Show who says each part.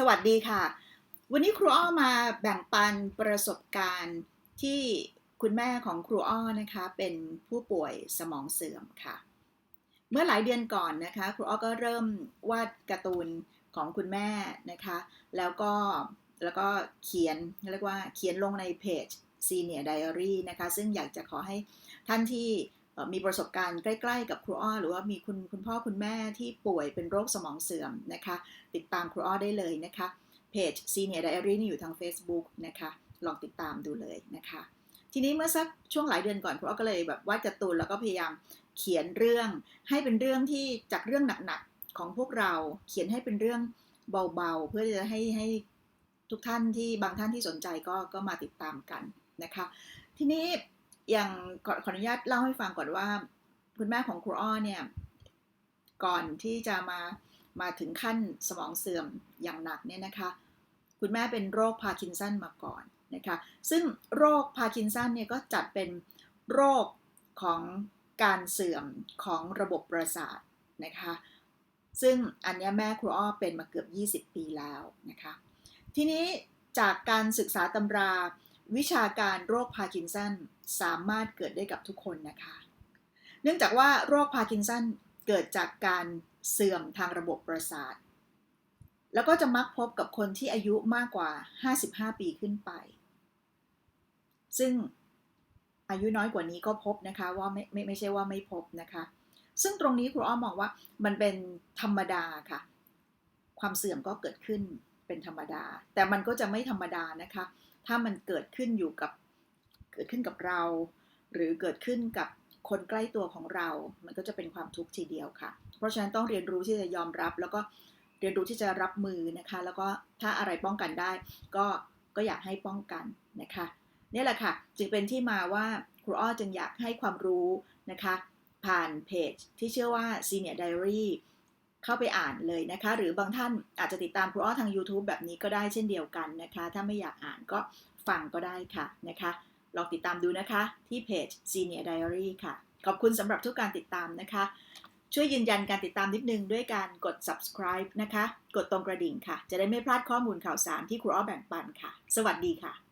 Speaker 1: สวัสดีค่ะ วันนี้ครูอ้อมาแบ่งปันประสบการณ์ที่คุณแม่ของครูอ้อนะคะ เป็นผู้ป่วยสมองเสื่อมค่ะ เมื่อหลายเดือนก่อนนะคะ ครูอ้อก็เริ่มวาดการ์ตูนของคุณแม่นะคะ แล้วก็แล้วก็เขียนเรียกว่าเขียนลงในเพจ Senior Diary นะคะ ซึ่งอยากจะขอให้ท่านที่ มีประสบการณ์ใกล้ๆกับครูอ้อ หรือว่ามีคุณคุณพ่อคุณแม่ที่ป่วยเป็นโรคสมองเสื่อมนะคะ ติดตามครูอ้อได้เลยนะคะเพจ Senior Diary นี่อยู่ทาง Facebook นะคะลองติดตามดูเลยนะคะ ทีนี้เมื่อสักช่วงหลายเดือนก่อนครูอ้อก็เลยแบบวาดการ์ตูนแล้วก็พยายามเขียนเรื่องให้เป็นเรื่องที่จากเรื่องหนักๆของพวกเราเขียนให้เป็นเรื่องเบาๆ เพื่อจะให้ให้ทุกท่านที่บางท่านที่สนใจก็ก็มาติดตามกันนะคะ ทีนี้ อย่างขอขออนุญาตเล่าให้ฟังก่อนว่า คุณแม่ของครูอ้อเนี่ย ก่อนที่จะมามาถึงขั้นสมองเสื่อมอย่างหนักเนี่ยนะคะ คุณแม่เป็นโรคพาร์กินสันมาก่อนนะคะ ซึ่งโรคพาร์กินสันเนี่ยก็จัดเป็นโรคของการเสื่อมของระบบประสาทนะคะ ซึ่งอันนี้แม่ครูอ้อเป็นมาเกือบ 20 ปีแล้วนะคะ ทีนี้จากการศึกษาตำรา วิชาการโรคพาร์กินสันสามารถเกิดได้กับทุกคนนะคะ เนื่องจากว่าโรคพาร์กินสันเกิดจากการเสื่อมทางระบบประสาท แล้วก็จะมักพบกับคนที่อายุมากกว่า 55 ปีขึ้นไป ซึ่งอายุน้อยกว่านี้ก็พบนะคะว่าไม่ไม่ไม่ใช่ว่าไม่พบนะคะ ซึ่งตรงนี้ครูอ้อมมองว่ามันเป็นธรรมดาค่ะ ความเสื่อมก็เกิดขึ้น เป็นธรรมดา แต่มันก็จะไม่ธรรมดานะคะ ถ้ามันเกิดขึ้นอยู่กับเกิดขึ้นกับเรา หรือเกิดขึ้นกับคนใกล้ตัวของเรา มันก็จะเป็นความทุกข์ทีเดียวค่ะ เพราะฉะนั้นต้องเรียนรู้ที่จะยอมรับ แล้วก็เรียนรู้ที่จะรับมือนะคะ แล้วก็ถ้าอะไรป้องกันได้ ก็ก็อยากให้ป้องกันนะคะนี่แหละค่ะ จึงเป็นที่มาว่าครูอ้อจึงอยากให้ความรู้นะคะ ผ่านเพจที่ชื่อว่า Senior Diary เข้าไปอ่านเลยนะคะ หรือบางท่านอาจจะติดตามครูอ้อทาง YouTube แบบนี้ก็ได้เช่นเดียวกันนะคะ ถ้าไม่อยากอ่านก็ฟังก็ได้ค่ะนะคะลองติดตามดูนะคะ ที่เพจ Senior Diary ค่ะ ขอบคุณสำหรับทุกการติดตามนะคะ ช่วยยืนยันการติดตามนิดนึงด้วยการกด subscribe นะคะ กดตรงกระดิ่งค่ะ จะได้ไม่พลาดข้อมูลข่าวสารที่ครูอ้อแบ่งปันค่ะ สวัสดีค่ะ